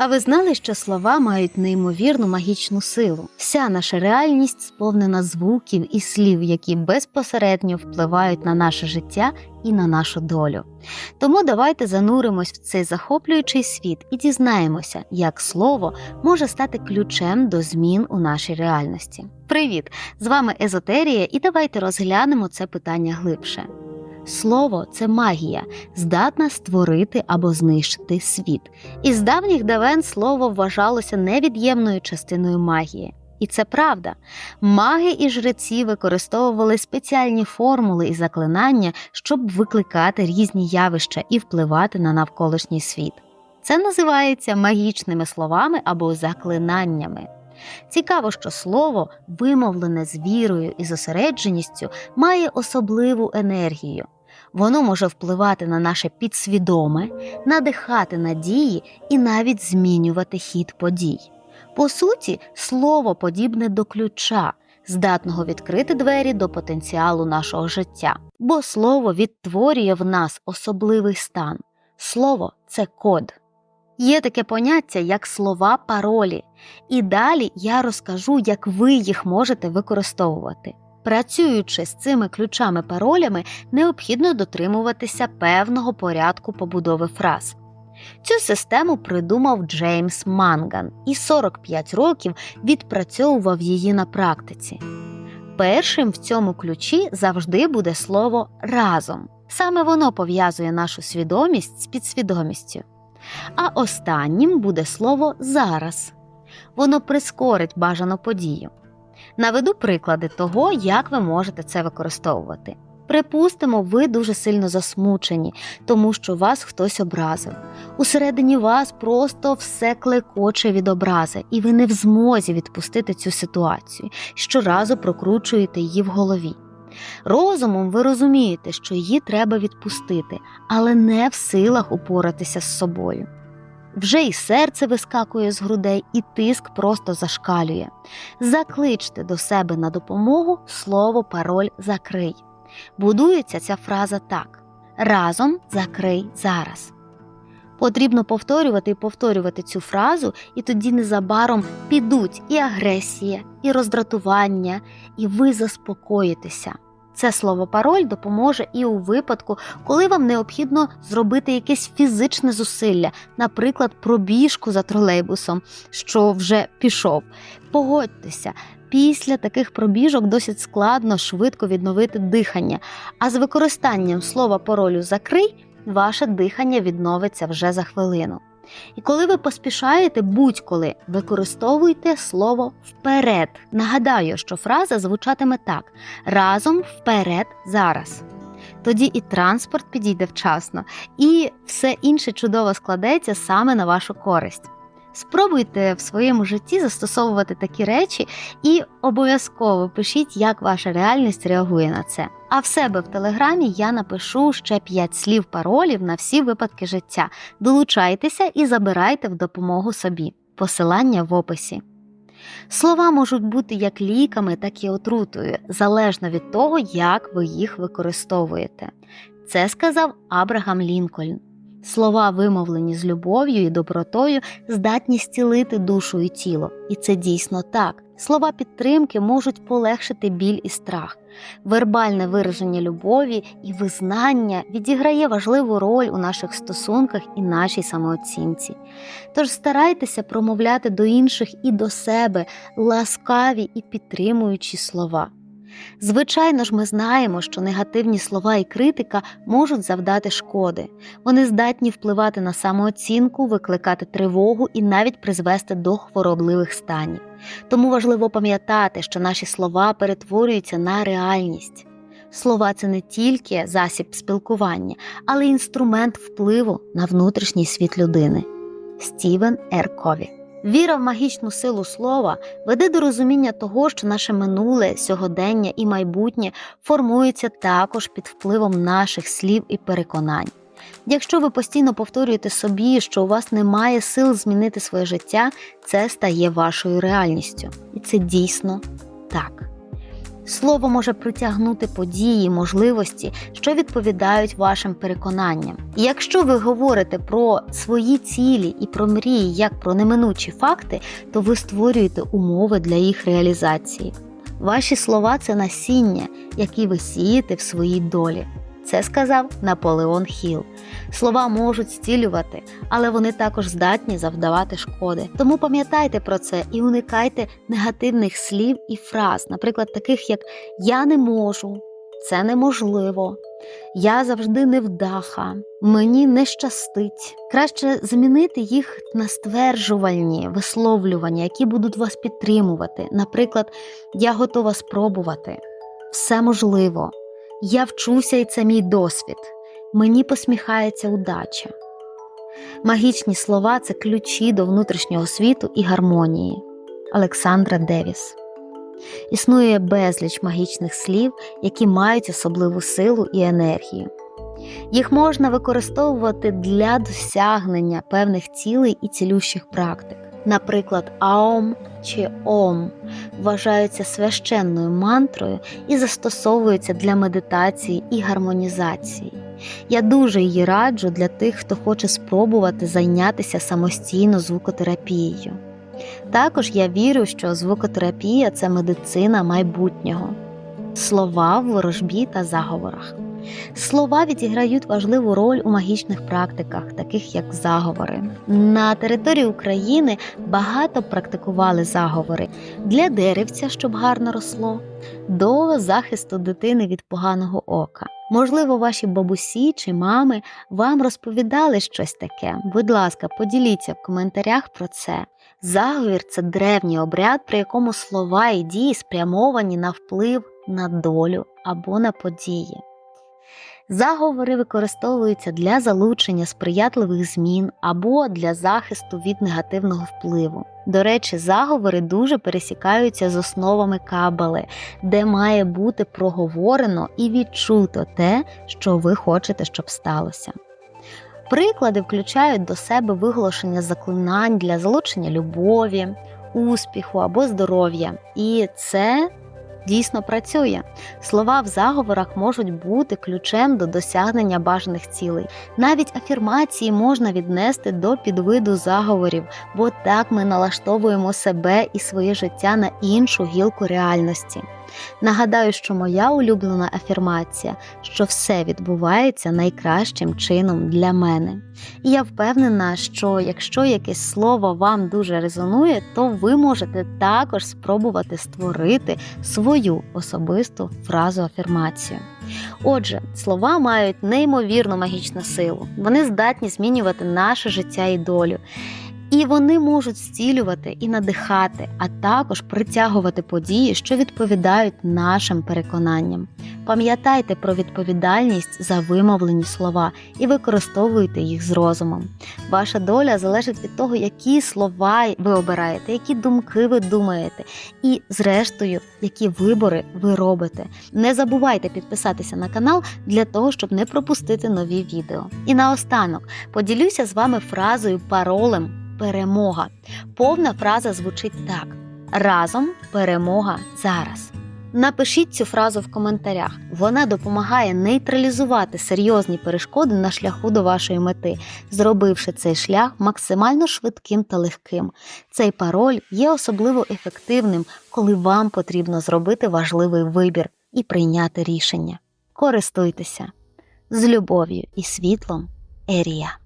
А ви знали, що слова мають неймовірну магічну силу? Вся наша реальність сповнена звуків і слів, які безпосередньо впливають на наше життя і на нашу долю. Тому давайте зануримось в цей захоплюючий світ і дізнаємося, як слово може стати ключем до змін у нашій реальності. Привіт! З вами Езотерія, і давайте розглянемо це питання глибше. Слово це магія, здатна створити або знищити світ. Із давніх давен слово вважалося невід'ємною частиною магії. І це правда. Маги і жреці використовували спеціальні формули і заклинання, щоб викликати різні явища і впливати на навколишній світ. Це називається магічними словами або заклинаннями. Цікаво, що слово, вимовлене з вірою і зосередженістю, має особливу енергію. Воно може впливати на наше підсвідоме, надихати надії і навіть змінювати хід подій. По суті, слово подібне до ключа, здатного відкрити двері до потенціалу нашого життя, бо слово відтворює в нас особливий стан. Слово це код. Є таке поняття як слова паролі, і далі я розкажу, як ви їх можете використовувати. Працюючи з цими ключами-паролями, необхідно дотримуватися певного порядку побудови фраз. Цю систему придумав Джеймс Манган і 45 років відпрацьовував її на практиці. Першим в цьому ключі завжди буде слово разом. Саме воно пов'язує нашу свідомість з підсвідомістю. А останнім буде слово зараз. Воно прискорить бажану подію. Наведу приклади того, як ви можете це використовувати. Припустимо, ви дуже сильно засмучені, тому що вас хтось образив. Усередині вас просто все клекоче від образи, і ви не в змозі відпустити цю ситуацію, щоразу прокручуєте її в голові. Розумом ви розумієте, що її треба відпустити, але не в силах упоратися з собою. Вже і серце вискакує з грудей, і тиск просто зашкалює. Закличте до себе на допомогу слово пароль закрий. Будується ця фраза так: разом закрий зараз. Потрібно повторювати і повторювати цю фразу, і тоді незабаром підуть і агресія, і роздратування, і ви заспокоїтеся. Це слово пароль допоможе і у випадку, коли вам необхідно зробити якесь фізичне зусилля, наприклад, пробіжку за тролейбусом, що вже пішов. Погодьтеся, після таких пробіжок досить складно швидко відновити дихання, а з використанням слова паролю закрий ваше дихання відновиться вже за хвилину. І коли ви поспішаєте будь-коли, використовуйте слово вперед. Нагадаю, що фраза звучатиме так: разом вперед зараз. Тоді і транспорт підійде вчасно, і все інше чудово складеться саме на вашу користь. Спробуйте в своєму житті застосовувати такі речі і обов'язково пишіть, як ваша реальність реагує на це. А в себе в телеграмі я напишу ще 5 слів паролів на всі випадки життя. Долучайтеся і забирайте в допомогу собі. Посилання в описі. Слова можуть бути як ліками, так і отрутою, залежно від того, як ви їх використовуєте. Це сказав Абрагам Лінкольн. Слова, вимовлені з любов'ю і добротою, здатні зцілити душу і тіло. І це дійсно так. Слова підтримки можуть полегшити біль і страх. Вербальне вираження любові і визнання відіграє важливу роль у наших стосунках і нашій самооцінці. Тож старайтеся промовляти до інших і до себе ласкаві і підтримуючі слова. Звичайно ж, ми знаємо, що негативні слова і критика можуть завдати шкоди. Вони здатні впливати на самооцінку, викликати тривогу і навіть призвести до хворобливих станів. Тому важливо пам'ятати, що наші слова перетворюються на реальність. Слова це не тільки засіб спілкування, але й інструмент впливу на внутрішній світ людини. Стівен Р. Кові Віра в магічну силу слова веде до розуміння того, що наше минуле, сьогодення і майбутнє формуються також під впливом наших слів і переконань. Якщо ви постійно повторюєте собі, що у вас немає сил змінити своє життя, це стає вашою реальністю. І це дійсно так. Слово може притягнути події, можливості, що відповідають вашим переконанням. І якщо ви говорите про свої цілі і про мрії як про неминучі факти, то ви створюєте умови для їх реалізації. Ваші слова це насіння, які ви сієте в своїй долі. Це сказав Наполеон Хіл. Слова можуть зцілювати, але вони також здатні завдавати шкоди. Тому пам'ятайте про це і уникайте негативних слів і фраз, наприклад, таких як Я не можу, це неможливо, я завжди невдаха, мені не щастить. Краще замінити їх на стверджувальні висловлювання, які будуть вас підтримувати. Наприклад, Я готова спробувати, все можливо. Я вчуся, і це мій досвід. Мені посміхається удача. Магічні слова це ключі до внутрішнього світу і гармонії. Олександра Девіс. Існує безліч магічних слів, які мають особливу силу і енергію. Їх можна використовувати для досягнення певних цілей і цілющих практик. Наприклад, Аом чи Ом вважаються священною мантрою і застосовуються для медитації і гармонізації. Я дуже її раджу для тих, хто хоче спробувати зайнятися самостійно звукотерапією. Також я вірю, що звукотерапія це медицина майбутнього, слова в ворожбі та заговорах. Слова відіграють важливу роль у магічних практиках, таких як заговори. На території України багато практикували заговори для деревця, щоб гарно росло, до захисту дитини від поганого ока. Можливо, ваші бабусі чи мами вам розповідали щось таке. Будь ласка, поділіться в коментарях про це. Заговір це древній обряд, при якому слова і дії спрямовані на вплив на долю або на події. Заговори використовуються для залучення сприятливих змін або для захисту від негативного впливу. До речі, заговори дуже пересікаються з основами кабали, де має бути проговорено і відчуто те, що ви хочете, щоб сталося. Приклади включають до себе виголошення заклинань для залучення любові, успіху або здоров'я. І це дійсно працює. Слова в заговорах можуть бути ключем до досягнення бажаних цілей. Навіть афірмації можна віднести до підвиду заговорів, бо так ми налаштовуємо себе і своє життя на іншу гілку реальності. Нагадаю, що моя улюблена афірмація, що все відбувається найкращим чином для мене. І я впевнена, що якщо якесь слово вам дуже резонує, то ви можете також спробувати створити свою особисту фразу афірмацію. Отже, слова мають неймовірну магічну силу, вони здатні змінювати наше життя і долю. І вони можуть зцілювати і надихати, а також притягувати події, що відповідають нашим переконанням. Пам'ятайте про відповідальність за вимовлені слова і використовуйте їх з розумом. Ваша доля залежить від того, які слова ви обираєте, які думки ви думаєте, і, зрештою, які вибори ви робите. Не забувайте підписатися на канал для того, щоб не пропустити нові відео. І наостанок поділюся з вами фразою паролем перемога. Повна фраза звучить так: разом перемога зараз. Напишіть цю фразу в коментарях. Вона допомагає нейтралізувати серйозні перешкоди на шляху до вашої мети, зробивши цей шлях максимально швидким та легким. Цей пароль є особливо ефективним, коли вам потрібно зробити важливий вибір і прийняти рішення. Користуйтеся з любов'ю і світлом, Ерія.